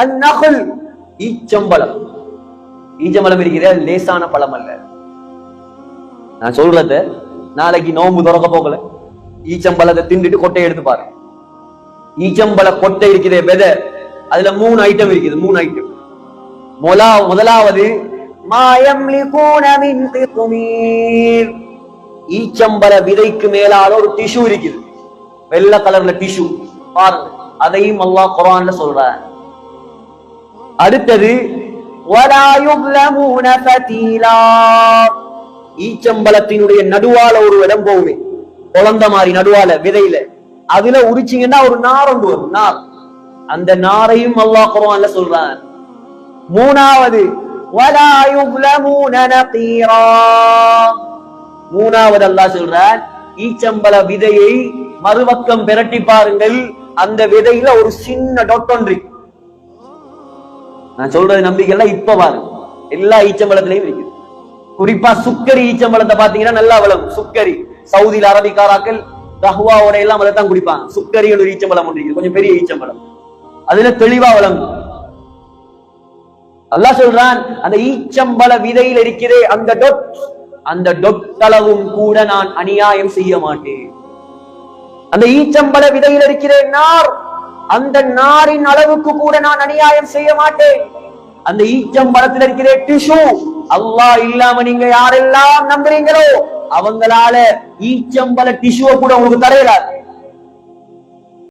அந்நகுல். ஈச்சம்பழம். ஈச்சம்பழம் இருக்கிற லேசான பழம் அல்ல. நான் சொல்றத நாளைக்கு நோம்பு திறக்க போகல. ஈச்சம்பழத்தை திண்டுட்டு கொட்டையை எடுத்து பாரு. ஈச்சம்பழ கொட்டை இருக்கிற விதை. அதுல மூணு ஐட்டம் இருக்குது மூணு ஐட்டம் முதலா முதலாவது மாயம் ஈச்சம்பழ விதைக்கு மேலால ஒரு டிஷ்யூ இருக்குது. வெள்ளை கலர்ல டிஷ்யூ பாருங்க அதையும் அல்லாஹ் குரான்ல சொல்றேன். அடுத்தது ஈச்சம்பளத்தினுடைய நடுவால ஒரு இடம் போகுமே. குழந்த மாதிரி நடுவால விதையில. அதுல உரிச்சிங்கன்னா ஒரு நார் ஒன்று வரும் நார். அந்த நாரையும் அல்லாஹ் குரான்ல சொல்றான். மூணாவது மூணாவது அல்லாஹ் சொல்றான் ஈச்சம்பல விதையை மறுபக்கம் விரட்டி பாருங்கள். அந்த விதையில ஒரு சின்ன டொட்டொன்றி நான் சொல்றது நம்பிக்கை எல்லாம் இப்ப பாருங்க எல்லா ஈச்சம்பழத்திலையும் இருக்குது. குறிப்பா சுக்கரி ஈச்சம்பழத்தை பாத்தீங்கன்னா நல்லா விளங்கும் சுக்கரி சவுதியில அரபிக்காராக்கள் தஹ்வாவோட எல்லாம் அதை தான் குடிப்பாங்க. சுக்கரி ஒரு ஈச்சம்பழம் ஒன்று கொஞ்சம் பெரிய ஈச்சம்பழம் அதுல தெளிவா விளங்கும். அல்லாஹ் சொல்றான் அந்த ஈச்சம்பழ விதையில் இருக்கிறே அந்த டொட். அந்த டொட்டளவும் கூட நான் அநியாயம் செய்ய மாட்டேன். அந்த ஈச்சம்பழ விதையில் இருக்கிறேன் நார் அந்த நாரின் அளவுக்கு கூட நான் அநியாயம் செய்ய மாட்டேன். அந்த ஈச்சம்பழத்தில் இருக்கிற டிஷ்யூ அல்லா இல்லாம நீங்க யாரெல்லாம் நம்புறீங்களோ அவங்களால ஈச்சம்பல டிஷுவை கூட உங்களுக்கு தரையிறாரு